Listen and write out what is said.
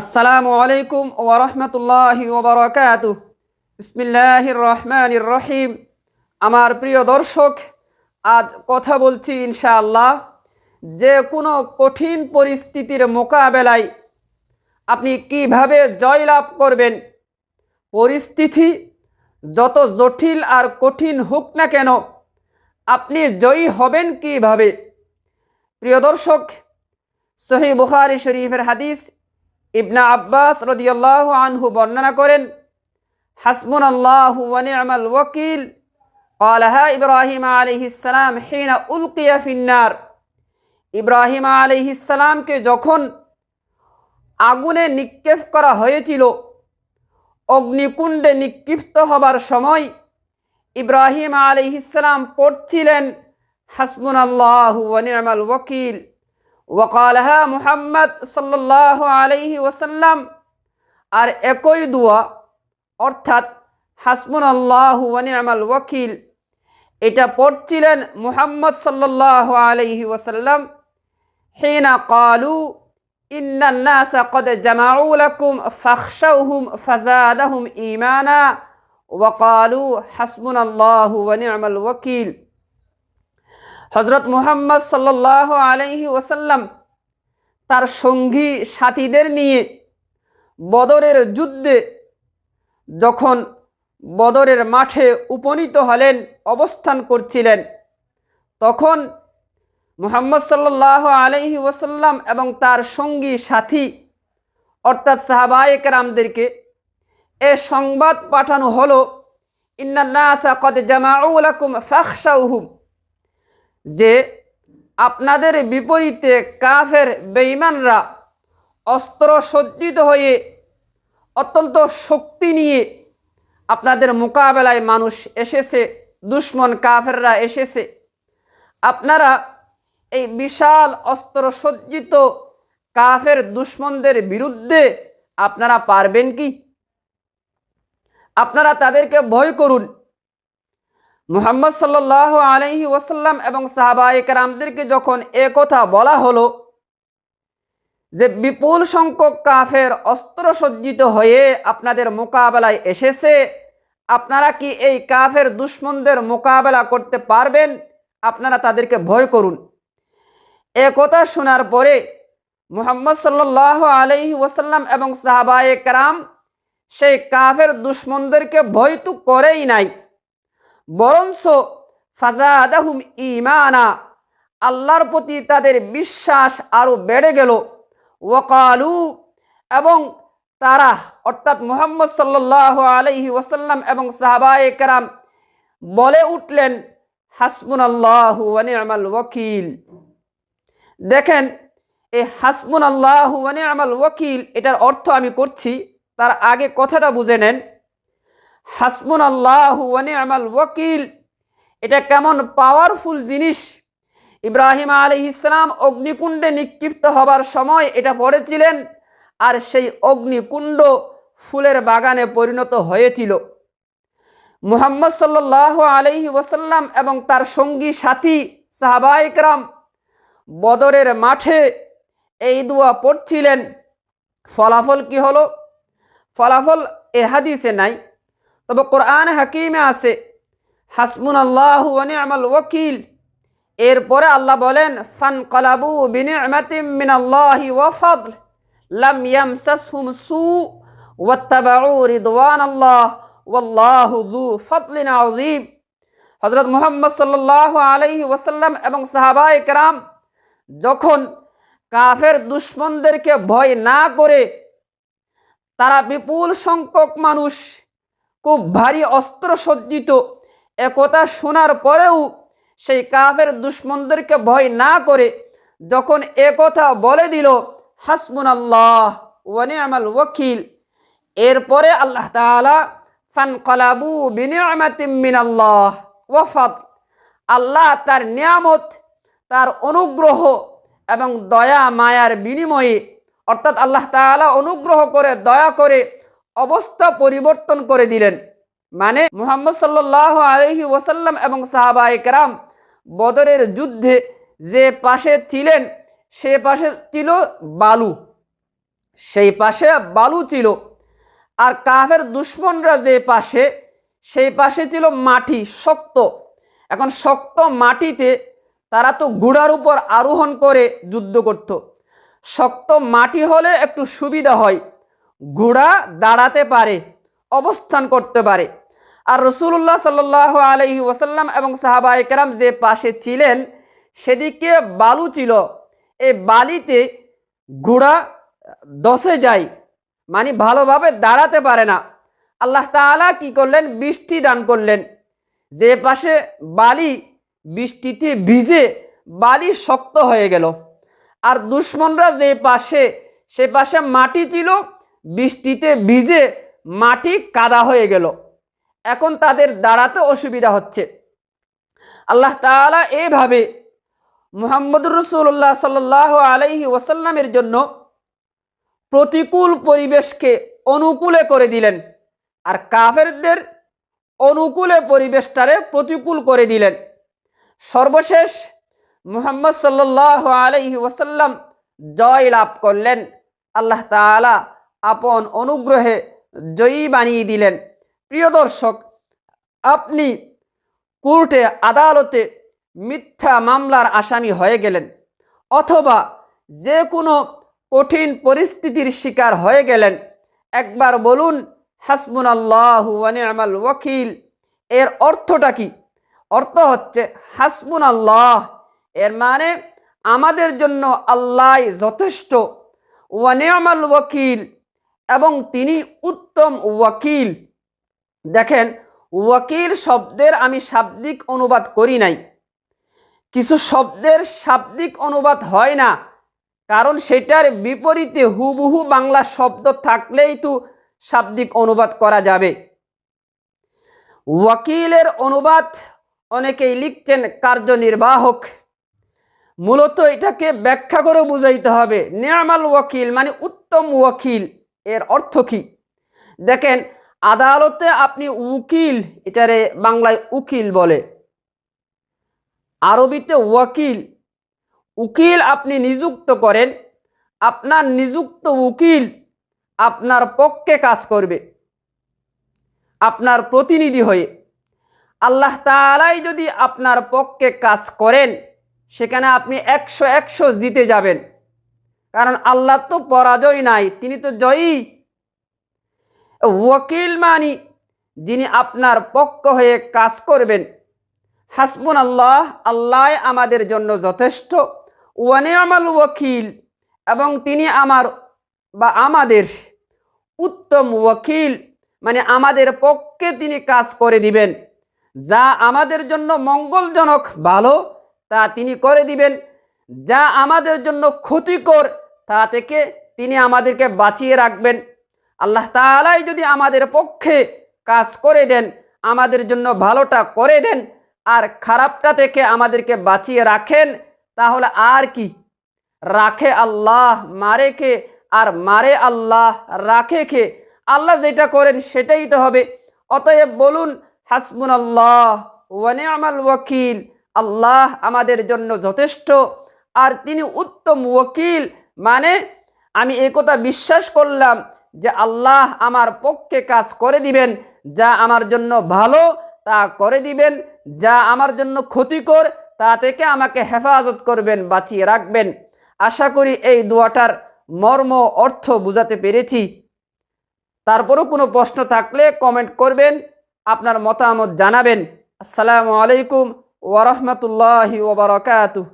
আসসালামু আলাইকুম ওরহমতুল্লাহি ওবরাকাত বিসমিল্লাহির রহমানির রহিম আমার প্রিয় দর্শক, আজ কথা বলছি ইনশাআল্লাহ যে কোনো কঠিন পরিস্থিতির মোকাবেলায় আপনি কীভাবে জয়লাভ করবেন, পরিস্থিতি যত জটিল আর কঠিন হোক না কেন, আপনি জয়ী হবেন কীভাবে? প্রিয় দর্শক, সহি বুখারি শরীফের হাদিস ইবনা আব্বাস রদিয়াল্লাহ আনহু বর্ণনা করেন হাসমুন আল্লাহ আমাল ওকিল আলাহা ইব্রাহিম আলিহিসাল্লাম হেনা উলকিয়া ফিন্নার। ইব্রাহিম আলিহিসাল্লামকে যখন আগুনে নিক্ষেপ করা হয়েছিল, অগ্নিকুণ্ডে নিক্ষিপ্ত হবার সময় ইব্রাহিম আলিহিসাল্লাম পড়ছিলেন হাসমুন আল্লাহ ওয়ানিয়ামাল ওকিল ওয়াকালাহা মুহাম্মদ সাল্লাহ আলহি ওসাল্লাম আর একই দোয়া, অর্থাৎ হাসমুন আল্লাহ আমাল ওয়াকিল, এটা পড়ছিলেন মুহাম্মদ সাল্লাহ আলহি ওসাল্লাম হেনা কালু ইন্নান্নাসা কদ জামাউলাকুম ফাখসাউহুম ফাজাদাহুম ইমানা ওয়াকালু হাসমুন আল্লাহ আমাল ওয়াকিল হজরত মুহাম্মদ সাল্লাহ আলাইহি ওসাল্লাম তার সঙ্গী সাথীদের নিয়ে বদরের যুদ্ধে যখন বদরের মাঠে উপনীত হলেন, অবস্থান করছিলেন, তখন মুহাম্মদ সাল্লাহ আলহি ওসাল্লাম এবং তার সঙ্গী সাথী, অর্থাৎ সাহাবায়ক রামদেরকে এ সংবাদ পাঠানো হলো ইন্নান্নাসা কদ জামাউলাকুম ফাখশাউহুম। যে আপনাদের বিপরীতে কাফের বেঈমানরা অস্ত্র সজ্জিত হয়ে অত্যন্ত শক্তি নিয়ে আপনাদের মোকাবেলায় মানুষ এসেছে, দুশ্মন কাফেররা এসেছে। আপনারা এই বিশাল অস্ত্র সজ্জিত কাফের দুশ্মনদের বিরুদ্ধে আপনারা পারবেন কি? আপনারা তাদেরকে ভয় করুন। মুহাম্মদ সাল্লাহ আলহি ওসাল্লাম এবং সাহাবাহিক রামদেরকে যখন কথা বলা হলো যে বিপুল সংখ্যক কাফের অস্ত্র সজ্জিত হয়ে আপনাদের মোকাবেলায় এসেছে, আপনারা কি এই কাফের দুশ্মনদের মোকাবেলা করতে পারবেন? আপনারা তাদেরকে ভয় করুন। এ কথা শোনার পরে মুহাম্মদ সাল্লাহ আলহি ওসাল্লাম এবং সাহাবায়ে কারাম সেই কাফের দুশ্মনদেরকে ভয় তো করেই নাই। বরঞ্চ ফাজাদাহুম ইমানা আল্লাহর প্রতি তাদের বিশ্বাস আরও বেড়ে গেল। ওয়াকালু, এবং তারা অর্থাৎ মুহাম্মদ সাল্লাহ আলহি ওসাল্লাম এবং সাহাবায়ে কারাম বলে উঠলেন হাসমুন আল্লাহ ওয়ানিআমাল ওয়াকিল। দেখেন, এই হাসমুন আল্লাহ ওয়ানিআমাল ওয়াকিল, এটার অর্থ আমি করছি, তার আগে কথাটা বুঝে নেন। হাসমুন আল্লাহ ওয়ানিআমাল ওয়াকিল। এটা কেমন পাওয়ারফুল জিনিস। ইব্রাহিম আলী ইসলাম অগ্নিকুণ্ডে নিক্ষিপ্ত হবার সময় এটা পড়েছিলেন, আর সেই অগ্নিকুণ্ড ফুলের বাগানে পরিণত হয়েছিল। মুহাম্মদ সাল্লাহ আলহি ওসাল্লাম এবং তার সঙ্গী, সাথী সাহাবাইকরাম বদরের মাঠে এই দুয়া পড়ছিলেন। ফলাফল কি হলো? ফলাফল এ হাদিসে নাই। তবে কোরআন হাকিমে আছে হাসমুন আল্লাহ আমাল ওয়াকিল। এরপরে আল্লাহ বলেন ফান কলাবু মিন আল্লাহি ওয়াফাদল লাম ইয়ামসাসহুম সু, ওয়াত্তাবাউ রিদওয়ান আল্লাহ ওয়াল্লাহু যু ফাদলিন আযীম। হযরত মুহাম্মদ সাল্লাল্লাহু আলাইহি ওয়াসাল্লাম এবং সাহাবায়ে কেরাম যখন কাফের দুশ্মনদেরকে ভয় না করে, তারা বিপুল সংখ্যক মানুষ খুব ভারী অস্ত্র সজ্জিত। একথা শোনার পরেও সেই কাফের দুশ্মনদেরকে ভয় না করে যখন একথা বলে দিল হাসমুন আল্লাহ ওয়ানি আমাল ওয়াকিল। এরপরে আল্লাহ তালা ফান কলাবু বিনিয়ামাতিমিন আল্লাহ ওয়াফাত আল্লাহ তার নিয়ামত, তার অনুগ্রহ এবং দয়া, মায়ার বিনিময়ে, অর্থাৎ আল্লাহ তালা অনুগ্রহ করে, দয়া করে অবস্থা পরিবর্তন করে দিলেন। মানে মুহাম্মদ সাল্লাহ আলহি ওসাল্লাম এবং সাহাবা একরাম বদরের যুদ্ধে যে পাশে ছিলেন, সে পাশে ছিল বালু। সেই পাশে বালু ছিল। আর কাফের দুশ্মনরা যে পাশে, সেই পাশে ছিল মাটি শক্ত। এখন শক্ত মাটিতে তারা তো ঘোড়ার উপর আরোহণ করে যুদ্ধ করত। শক্ত মাটি হলে একটু সুবিধা হয়। ঘোড়া দাঁড়াতে পারে, অবস্থান করতে পারে। আর রসুল্লাহ সাল্লাহ আলহি ওসাল্লাম এবং সাহাবা একরাম যে পাশে ছিলেন, সেদিকে বালু ছিল। এই বালিতে ঘোড়া দশে যায় মানে ভালোভাবে দাঁড়াতে পারে না। আল্লাহ তাআলা কি করলেন? বৃষ্টি দান করলেন। যে পাশে বালি বৃষ্টিতে ভিজে বালি শক্ত হয়ে গেল। আর দুশ্মনরা যে পাশে, সে পাশে মাটি ছিল বৃষ্টিতে ভিজে মাটি কাদা হয়ে গেল। এখন তাদের দাঁড়াতে অসুবিধা হচ্ছে। আল্লাহ তাআলা এইভাবে মুহাম্মদুর রসুল্লাহ সাল্লাহ আলাইহি ওয়াসাল্লামের জন্য প্রতিকূল পরিবেশকে অনুকূলে করে দিলেন আর কাফেরদের অনুকূলে পরিবেশটারে প্রতিকূল করে দিলেন। সর্বশেষ মুহাম্মদ সাল্লাহ আলাইহি ওয়াসাল্লাম জয় লাভ করলেন আল্লাহ তাআলা আপন অনুগ্রহে জয়ী বানিয়ে দিলেন। প্রিয় দর্শক, আপনি কোর্টে আদালতে মিথ্যা মামলার আসামি হয়ে গেলেন অথবা যে কোনো কঠিন পরিস্থিতির শিকার হয়ে গেলেন। একবার বলুন হাসবুন আল্লাহ আমাল ওয়াকিল, এর অর্থটা কি? অর্থ হচ্ছে হাসবুন আল্লাহ এর মানে আমাদের জন্য আল্লাহ যথেষ্ট। ওয়ানিয়ামাল ওয়াকিল এবং তিনি উত্তম ওয়াকিল। দেখেন, ওয়াকিল শব্দের আমি শাব্দিক অনুবাদ করি নাই। কিছু শব্দের শাব্দিক অনুবাদ হয় না, কারণ সেটার বিপরীতে হুবহু বাংলা শব্দ থাকলেই তো শাব্দিক অনুবাদ করা যাবে। ওয়াকিলের অনুবাদ অনেকেই লিখছেন কার্যনির্বাহক। মূলত এটাকে ব্যাখ্যা করে বুঝাইতে হবে, নিয়ামাল ওয়াকিল মানে উত্তম ওয়াকিল। এর অর্থ কী? দেখেন, আদালতে আপনি উকিল, এটারে বাংলায় উকিল বলে। আরবিতে ওয়াকিল। উকিল আপনি নিযুক্ত করেন, আপনার নিযুক্ত উকিল আপনার পক্ষে কাজ করবে, আপনার প্রতিনিধি হয়ে। আল্লাহ তালাই যদি আপনার পক্ষে কাজ করেন, সেখানে আপনি একশো একশো জিতে যাবেন। কারণ আল্লাহ তো পরাজয় নাই, তিনি তো জয়ী। ওয়াকিল মানি, যিনি আপনার পক্ষ হয়ে কাজ করবেন। হাসবুন আল্লাহ আল্লাহ আমাদের জন্য যথেষ্ট। ওয়ানে আমাল ওয়াকিল, এবং তিনি আমার বা আমাদের উত্তম ওয়াকিল মানে আমাদের পক্ষে তিনি কাজ করে দিবেন। যা আমাদের জন্য মঙ্গলজনক, ভালো, তা তিনি করে দিবেন। যা আমাদের জন্য ক্ষতিকর, তা থেকে তিনি আমাদেরকে বাঁচিয়ে রাখবেন। আল্লাহ তালাই যদি আমাদের পক্ষে কাজ করে দেন, আমাদের জন্য ভালোটা করে দেন, আর খারাপটা থেকে আমাদেরকে বাঁচিয়ে রাখেন, তাহলে আর কি? রাখে আল্লাহ, মারে কে? আর মারে আল্লাহ, রাখে খে আল্লাহ যেটা করেন সেটাই তো হবে। অতএব বলুন হাসবুন আল্লাহ ওয়ানে আমাল ওয়াকিল, আল্লাহ আমাদের জন্য যথেষ্ট। আর তিনি উত্তম ওকিল। মানে আমি একথা বিশ্বাস করলাম যে আল্লাহ আমার পক্ষে কাজ করে দিবেন, যা আমার জন্য ভালো তা করে দিবেন, যা আমার জন্য ক্ষতিকর তা থেকে আমাকে হেফাজত করবেন, বাঁচিয়ে রাখবেন। আশা করি এই দোয়াটার মর্ম, অর্থ বুঝাতে পেরেছি। তারপরও কোনো প্রশ্ন থাকলে কমেন্ট করবেন, আপনার মতামত জানাবেন। আসসালামু আলাইকুম ওরহমতুল্লাহি ওবরাকাতুহ